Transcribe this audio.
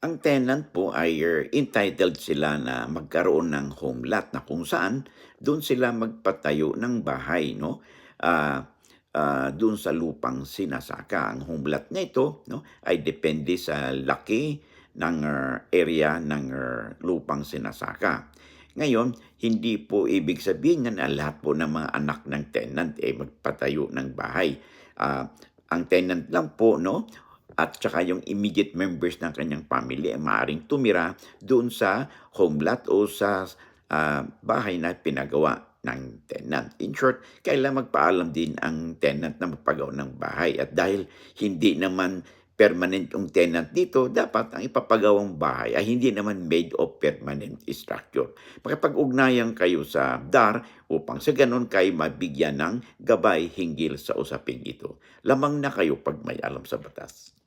Ang tenant po ay er, entitled sila na magkaroon ng home lot na kung saan doon sila magpatayo ng bahay, no? Ah, ah, doon sa lupang sinasaka. Ang home lot na ito, no, ay depende sa laki ng er, area ng er, lupang sinasaka. Ngayon, hindi po ibig sabihin na lahat po ng mga anak ng tenant ay magpatayo ng bahay. Ah, ang tenant lang po, no, at saka yung immediate members ng kanyang family ay maaaring tumira doon sa home lot o sa ah, bahay na pinagawa ng tenant. In short, kailangan magpaalam din ang tenant na magpagawa ng bahay. At dahil hindi naman permanent yung tenant dito, dapat ang ipapagawang bahay ay hindi naman made of permanent structure. Makipag-ugnayan kayo sa DAR upang sa ganon kayo mabigyan ng gabay hinggil sa usaping ito. Lamang na kayo pag may alam sa batas.